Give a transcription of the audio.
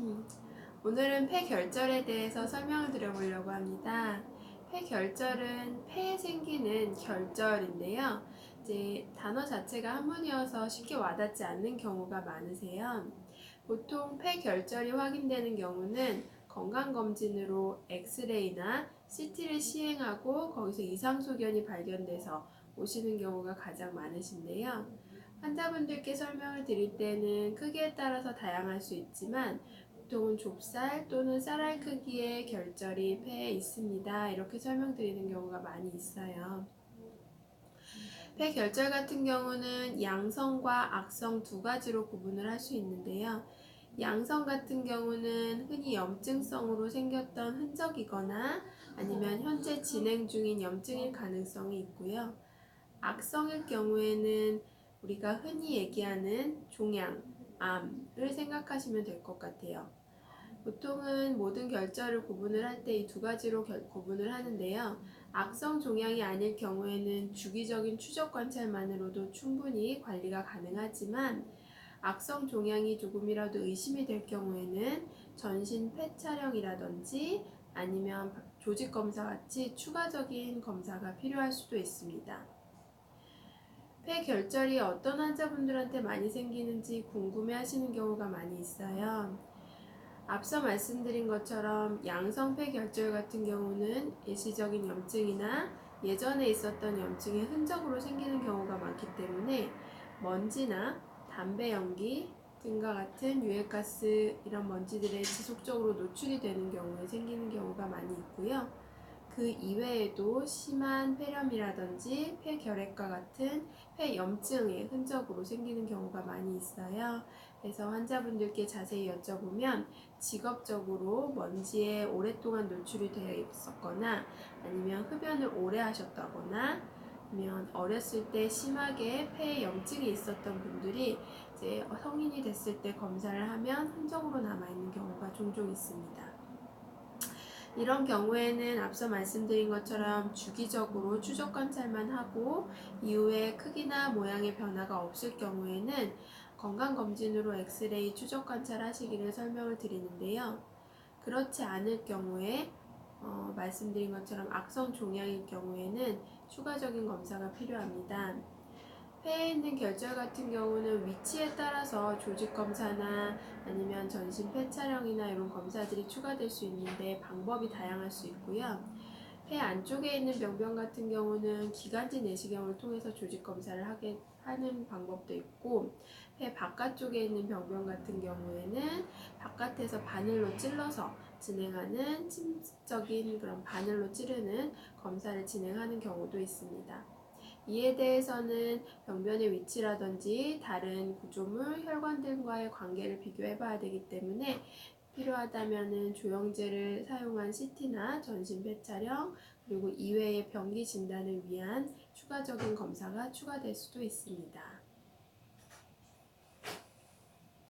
음, 오늘은 폐결절에 대해서 설명을 드려보려고 합니다. 폐결절은 폐에 생기는 결절인데요. 이제 단어 자체가 한문이어서 쉽게 와닿지 않는 경우가 많으세요. 보통 폐결절이 확인되는 경우는 건강검진으로 엑스레이나 CT를 시행하고 거기서 이상 소견이 발견돼서 오시는 경우가 가장 많으신데요. 환자분들께 설명을 드릴 때는 크기에 따라서 다양할 수 있지만 보통은 좁쌀 또는 쌀알 크기의 결절이 폐에 있습니다. 이렇게 설명드리는 경우가 많이 있어요. 폐 결절 같은 경우는 양성과 악성 두 가지로 구분을 할 수 있는데요. 양성 같은 경우는 흔히 염증성으로 생겼던 흔적이거나 아니면 현재 진행 중인 염증일 가능성이 있고요. 악성일 경우에는 우리가 흔히 얘기하는 종양, 암을 생각하시면 될 것 같아요. 보통은 모든 결절을 구분을 할 때 이 두 가지로 결, 구분을 하는데요. 악성 종양이 아닐 경우에는 주기적인 추적 관찰만으로도 충분히 관리가 가능하지만 악성 종양이 조금이라도 의심이 될 경우에는 전신 폐 촬영이라든지 아니면 조직 검사 같이 추가적인 검사가 필요할 수도 있습니다. 폐 결절이 어떤 환자분들한테 많이 생기는지 궁금해 하시는 경우가 많이 있어요. 앞서 말씀드린 것처럼 양성 폐 결절 같은 경우는 일시적인 염증이나 예전에 있었던 염증의 흔적으로 생기는 경우가 많기 때문에 먼지나 담배 연기 등과 같은 유해가스 이런 먼지들에 지속적으로 노출이 되는 경우에 생기는 경우가 많이 있고요. 그 이외에도 심한 폐렴이라든지 폐결핵과 같은 폐염증의 흔적으로 생기는 경우가 많이 있어요. 그래서 환자분들께 자세히 여쭤보면 직업적으로 먼지에 오랫동안 노출이 되어 있었거나 아니면 흡연을 오래 하셨다거나 아니면 어렸을 때 심하게 폐에 염증이 있었던 분들이 이제 성인이 됐을 때 검사를 하면 흔적으로 남아 있는 경우가 종종 있습니다. 이런 경우에는 앞서 말씀드린 것처럼 주기적으로 추적 관찰만 하고 이후에 크기나 모양의 변화가 없을 경우에는 건강검진으로 엑스레이 추적 관찰하시기를 설명을 드리는데요. 그렇지 않을 경우에 어, 말씀드린 것처럼 악성 종양일 경우에는 추가적인 검사가 필요합니다. 폐에 있는 결절 같은 경우는 위치에 따라서 조직 검사나 아니면 전신 폐 촬영이나 이런 검사들이 추가될 수 있는데 방법이 다양할 수 있고요. 폐 안쪽에 있는 병변 같은 경우는 기관지 내시경을 통해서 조직 검사를 하게 하는 방법도 있고 폐 바깥쪽에 있는 병변 같은 경우에는 바깥에서 바늘로 찔러서 진행하는 침적인 그런 바늘로 찌르는 검사를 진행하는 경우도 있습니다. 이에 대해서는 병변의 위치라든지 다른 구조물, 혈관들과의 관계를 비교해 봐야 되기 때문에 필요하다면 조영제를 사용한 CT나 전신 폐 촬영 그리고 이외의 병기 진단을 위한 추가적인 검사가 추가될 수도 있습니다.